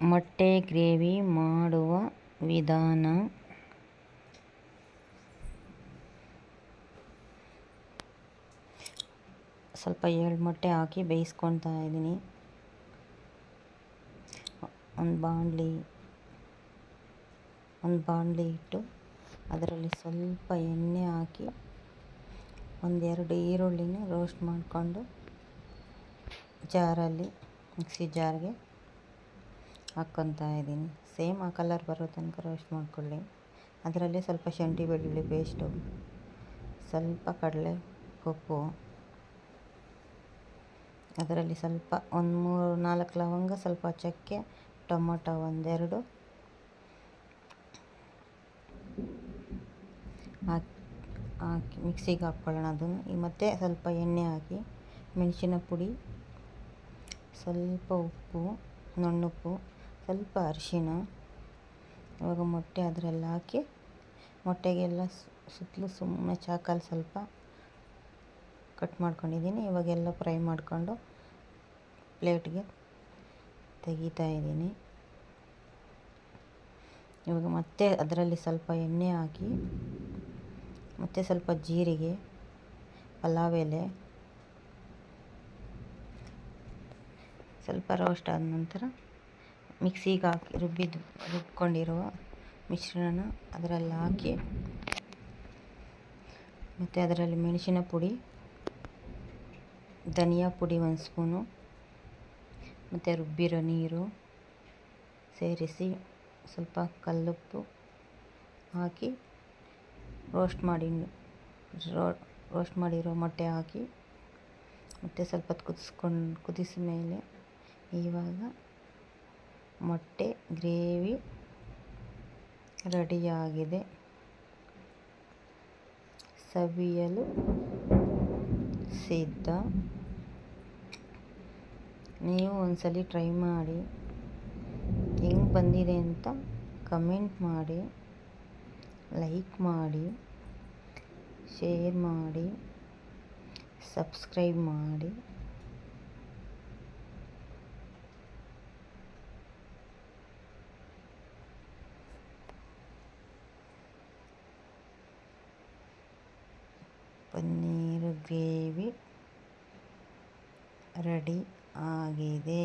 ಮೊಟ್ಟೆ ಗ್ರೇವಿ ಮಾಡುವ ವಿಧಾನ. ಸ್ವಲ್ಪ ಎರಡು ಮೊಟ್ಟೆ ಹಾಕಿ ಬೇಯಿಸ್ಕೊತಾ ಇದ್ದೀನಿ. ಒಂದು ಬಾಣಲಿ ಒಂದು ಬಾಣಲಿ ಇಟ್ಟು ಅದರಲ್ಲಿ ಸ್ವಲ್ಪ ಎಣ್ಣೆ ಹಾಕಿ ಒಂದೆರಡು ಈರುಳ್ಳಿನ ರೋಸ್ಟ್ ಮಾಡಿಕೊಂಡು ಜಾರಲ್ಲಿ, ಮಿಕ್ಸಿ ಜಾರ್ಗೆ ಹಾಕ್ಕೊತಾ ಇದ್ದೀನಿ. ಸೇಮ್ ಆ ಕಲರ್ ಬರೋ ತನಕ ರೋಸ್ಟ್ ಮಾಡಿಕೊಳ್ಳಿ. ಅದರಲ್ಲಿ ಸ್ವಲ್ಪ ಶುಂಠಿ, ಬೆಳ್ಳುಳ್ಳಿ ಪೇಸ್ಟು ಸ್ವಲ್ಪ ಕಡಲೆ ಕೊಪ್ಪು ಅದರಲ್ಲಿ ಸ್ವಲ್ಪ ಒಂದು ಮೂರು ನಾಲ್ಕು ಲವಂಗ, ಸ್ವಲ್ಪ ಚಕ್ಕೆ, ಟೊಮೊಟೊ ಒಂದೆರಡು. ಹಾಕಿ ಹಾಕಿ, ಮಿಕ್ಸಿಗೆ ಹಾಕ್ಕೊಳ್ಳೋಣ ಅದನ್ನು. ಮತ್ತೆ ಸ್ವಲ್ಪ ಎಣ್ಣೆ ಹಾಕಿ, ಮೆಣಸಿನ ಪುಡಿ, ಸ್ವಲ್ಪ ಉಪ್ಪು, ನುಣ್ಣುಪ್ಪು. ಸ್ವಲ್ಪ ಅರಿಶಿನ ಇವಾಗ ಮೊಟ್ಟೆ ಅದರಲ್ಲಿ ಹಾಕಿ, ಮೊಟ್ಟೆಗೆಲ್ಲ ಸುತ್ತಲೂ ಸುಮ್ಮನೆ ಚಾಕಲ್ಲಿ ಸ್ವಲ್ಪ ಕಟ್ ಮಾಡ್ಕೊಂಡಿದ್ದೀನಿ. ಇವಾಗೆಲ್ಲ ಫ್ರೈ ಮಾಡಿಕೊಂಡು ಪ್ಲೇಟ್ಗೆ ತೆಗಿತಾ ಇದ್ದೀನಿ. ಇವಾಗ ಮತ್ತೆ ಅದರಲ್ಲಿ ಸ್ವಲ್ಪ ಎಣ್ಣೆ ಹಾಕಿ, ಮತ್ತು ಸ್ವಲ್ಪ ಜೀರಿಗೆ, ಪಲಾವ್ ಎಲೆ, ಸ್ವಲ್ಪ ರೋಸ್ಟ್ ಆದ ನಂತರ ಮಿಕ್ಸಿಗೆ ಹಾಕಿ ರುಬ್ಬಿದ್ದು, ರುಬ್ಕೊಂಡಿರುವ ಮಿಶ್ರಣನ ಅದರಲ್ಲಿ ಹಾಕಿ, ಮತ್ತು ಅದರಲ್ಲಿ ಮೆಣಸಿನ ಪುಡಿ, ಧನಿಯಾ ಪುಡಿ ಒಂದು ಸ್ಪೂನು, ಮತ್ತು ರುಬ್ಬಿರೋ ನೀರು ಸೇರಿಸಿ ಸ್ವಲ್ಪ ಕಲ್ಲುಪ್ಪು ಹಾಕಿ ರೋಸ್ಟ್ ಮಾಡಿ ರೋಸ್ಟ್ ಮಾಡಿರೋ ಮೊಟ್ಟೆ ಹಾಕಿ, ಮತ್ತು ಸ್ವಲ್ಪ ಹೊತ್ತು ಕುದಿಸ್ಕೊಂಡು, ಕುದಿಸಿದ ಮೇಲೆ ಇವಾಗ ಮೊಟ್ಟೆ ಗ್ರೇವಿ ರೆಡಿಯಾಗಿದೆ. ಸವಿಯಲು ಸಿದ್ಧ. ನೀವು ಒಂದ್ಸಲಿ ಟ್ರೈ ಮಾಡಿ. ಹೆಂಗೆ ಬಂದಿದೆ ಅಂತ ಕಮೆಂಟ್ ಮಾಡಿ, ಲೈಕ್ ಮಾಡಿ, ಶೇರ್ ಮಾಡಿ, ಸಬ್ಸ್ಕ್ರೈಬ್ ಮಾಡಿ. ಪನ್ನೀರು ಗ್ರೇವಿ ರೆಡಿ ಆಗಿದೆ.